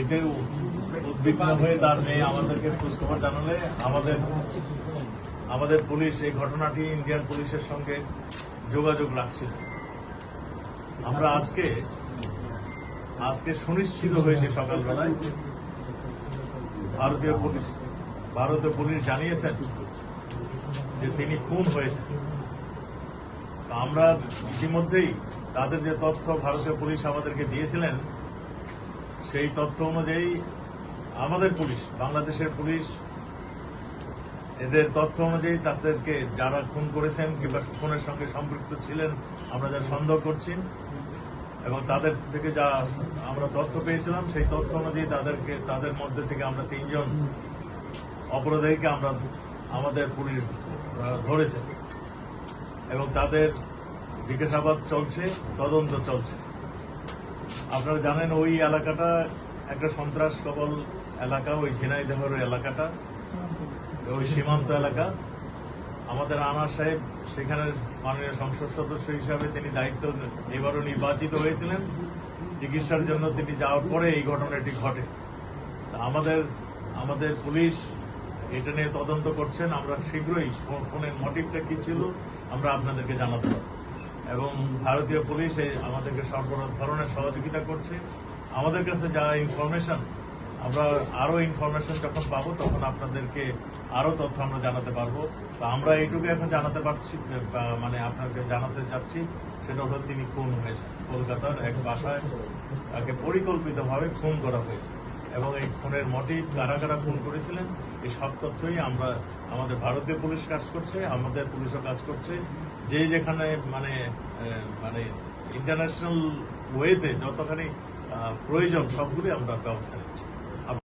এতে উদ্বিগ্ন হয়ে তার মেয়ে আমাদেরকে খোঁজখবর জানালে, আমাদের আমাদের পুলিশ, এই ঘটনাটি ইন্ডিয়ান পুলিশের সঙ্গে যোগাযোগ রাখছিল। আমরা আজকে আজকে সুনিশ্চিত হয়েছে সকালবেলায়। ভারতীয় পুলিশ ভারতীয় পুলিশ জানিয়েছেন যে তিনি খুন হয়েছেন। আমরা ইতিমধ্যেই তাদের যে তথ্য ভারতীয় পুলিশ আমাদেরকে দিয়েছিলেন সেই তথ্য অনুযায়ী আমাদের পুলিশ, বাংলাদেশের পুলিশ, এদের তথ্য অনুযায়ী তাদেরকে যারা খুন করেছেন কিংবা খুনের সঙ্গে সম্পৃক্ত ছিলেন, আমরা যা সন্দেহ করছি এবং তাদের থেকে যা আমরা তথ্য পেয়েছিলাম, সেই তথ্য অনুযায়ী তাদেরকে, তাদের মধ্যে থেকে আমরা তিনজন অপরাধীকে আমরা আমাদের পুলিশ ধরেছে এবং তাদের জিজ্ঞাসাবাদ চলছে, তদন্ত চলছে। আপনারা জানেন ওই এলাকাটা একটা সন্ত্রাস কবল এলাকা, ওই ঝিনাইদহের এলাকাটা, ওই সীমান্ত এলাকা। আমাদের আনার সাহেব, সেখানে মাননীয় সংসদ সদস্য হিসাবে তিনি দায়িত্ব এবারও নির্বাচিত হয়েছিলেন। চিকিৎসার জন্য তিনি যাওয়ার পরে এই ঘটনাটি ঘটে। আমাদের আমাদের পুলিশ এটা নিয়ে তদন্ত করছেন। আমরা শীঘ্রই ফোনের মোটিভটা কি ছিল, আমরা আপনাদেরকে জানাতে পারব। এবং ভারতীয় পুলিশ আমাদেরকে সব ধরনের সহযোগিতা করছে। আমাদের কাছে যা ইনফরমেশন আমরা আরও ইনফরমেশন যখন পাবো, তখন আপনাদেরকে আরও তথ্য আমরা জানাতে পারব। তো আমরা এইটুকু এখন জানাতে পারছি মানে আপনাকে জানাতে চাচ্ছি, সেটা হলো তিনি খুন হয়েছে কলকাতার এক বাসায়, তাকে পরিকল্পিতভাবে খুন করা হয়েছে। এবং এই খুনের মোটিভ কারা কারা খুন করেছিলেন, এই সব তথ্যই আমরা আমাদের ভারতীয় পুলিশ কাজ করছে, আমাদের পুলিশও কাজ করছে। যে যেখানে মানে মানে ইন্টারন্যাশনাল ওয়েতে যতখানি প্রয়োজন সবগুলি আমরা ব্যবস্থা নিচ্ছি।